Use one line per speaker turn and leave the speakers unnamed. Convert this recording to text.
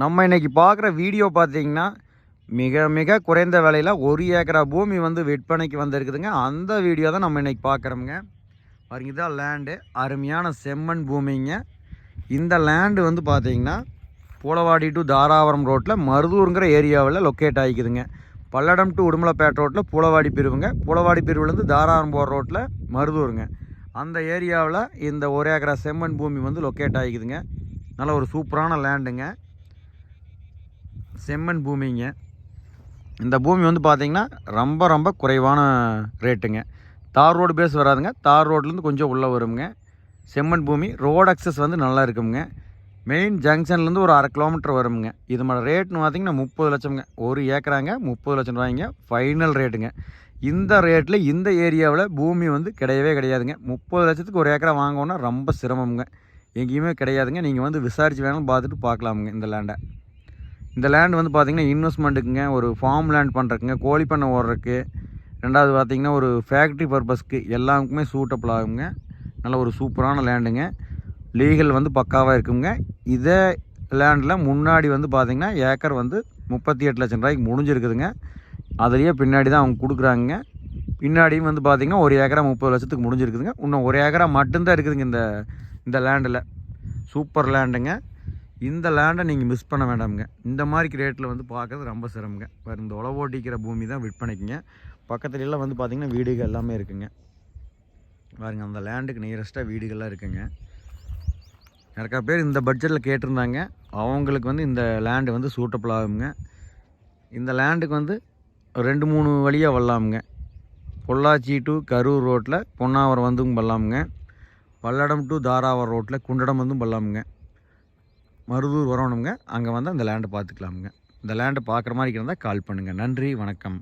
நம்ம இன்றைக்கி பார்க்குற வீடியோ பார்த்தீங்கன்னா மிக மிக குறைந்த விலையில் ஒரு ஏக்கரா பூமி வந்து விற்பனைக்கு வந்திருக்குதுங்க. அந்த வீடியோ தான் நம்ம இன்றைக்கி பார்க்குறோமுங்க. பாருங்க இதான் லேண்டு. அருமையான செம்மண் பூமிங்க. இந்த லேண்டு வந்து பார்த்தீங்கன்னா பூலவாடி டு தாராபுரம் ரோட்டில் மருதூருங்கிற ஏரியாவில் லொக்கேட் ஆகிக்குதுங்க. பல்லடம் டு உடுமலைப்பேட்டை ரோட்டில் பூலவாடி பிரிவுங்க. பூலவாடி பிரிவுலேருந்து தாராபுரம் போகிற ரோட்டில் மருதூருங்க. அந்த ஏரியாவில் இந்த ஒரு ஏக்கரா செம்மண் பூமி வந்து லொக்கேட் ஆகிக்குதுங்க. நல்ல ஒரு சூப்பரான லேண்டுங்க. செம்மண் பூமிங்க. இந்த பூமி வந்து பார்த்திங்கன்னா ரொம்ப ரொம்ப குறைவான ரேட்டுங்க. தார் ரோடு பேஸ் வராதுங்க. தார் ரோட்லேருந்து கொஞ்சம் உள்ளே வருங்க. செம்மண் பூமி ரோடு அக்சஸ் வந்து நல்லா இருக்குங்க. மெயின் ஜங்ஷன்லேருந்து ஒரு அரை கிலோமீட்டர் வருங்க. இது மாதிரி ரேட்னு பார்த்திங்கன்னா முப்பது லட்சம்ங்க. ஒரு ஏக்கராங்க முப்பது லட்சம் ரூபாய்ங்க. ஃபைனல் ரேட்டுங்க இந்த ரேட்டில் இந்த ஏரியாவில் பூமி வந்து கிடையவே கிடையாதுங்க. முப்பது லட்சத்துக்கு ஒரு ஏக்கரா வாங்கணுன்னா ரொம்ப சிரமம்ங்க. எங்கேயுமே கிடையாதுங்க. நீங்கள் வந்து விசாரித்து வேணாலும் பார்த்துட்டு பார்க்கலாமுங்க இந்த லேண்டை இந்த லேண்ட் வந்து பார்த்திங்கன்னா இன்வெஸ்ட்மெண்ட்டுக்குங்க ஒரு ஃபார்ம் லேண்ட் பண்ணுறதுக்குங்க கோழி பண்ணை ஓடுறதுக்கு. ரெண்டாவது பார்த்திங்கன்னா ஒரு ஃபேக்ட்ரி பர்பஸ்க்கு எல்லாருக்குமே சூட்டபிள் ஆகுங்க. நல்ல ஒரு சூப்பரான லேண்டுங்க லீகல் வந்து பக்காவாக இருக்குங்க. இதே லேண்டில் முன்னாடி வந்து பார்த்திங்கன்னா ஏக்கர் வந்து முப்பத்தி எட்டு லட்சம் ரூபாய்க்கு முடிஞ்சிருக்குதுங்க. அதுலேயே பின்னாடி தான் அவங்க கொடுக்குறாங்க பின்னாடியும் வந்து பார்த்திங்கன்னா ஒரு ஏக்கரா முப்பது லட்சத்துக்கு முடிஞ்சிருக்குதுங்க. இன்னும் ஒரு ஏக்கரா மட்டும்தான் இருக்குதுங்க இந்த இந்த லேண்டில் சூப்பர் லேண்டுங்க இந்த லேண்டை நீங்கள் மிஸ் பண்ண வேண்டாமுங்க. இந்த மாதிரி ரேட்டில் வந்து பார்க்கறது ரொம்ப சிரமங்க. வேறு இந்த உழவோட்டிக்கிற பூமி தான் விற்பனைக்குங்க பக்கத்துல எல்லாம் வந்து பார்த்திங்கன்னா வீடுகள் எல்லாமே இருக்குங்க. பாருங்க அந்த லேண்டுக்கு நியரஸ்ட்டாக வீடுகள்லாம் இருக்குங்க. நிறையா பேர் இந்த பட்ஜெட்டில் கேட்டிருந்தாங்க. அவங்களுக்கு வந்து இந்த லேண்டு வந்து சூட்டபிள் ஆகுங்க. இந்த லேண்டுக்கு வந்து ரெண்டு மூணு வழியாக வரலாமுங்க. பொள்ளாச்சி டு கரூர் ரோட்டில் பொன்னாவரம் வந்தும் வரலாமுங்க. பல்லடம் டு தாராவரம் ரோட்டில் குண்டடம் வந்தும் வரலாமுங்க. மருதூர் வரணுங்க. அங்கே வந்து அந்த லேண்டை பார்த்துக்கலாமுங்க. இந்த லேண்டை பார்க்குற மாதிரி இருந்தால் கால் பண்ணுங்கள் நன்றி வணக்கம்.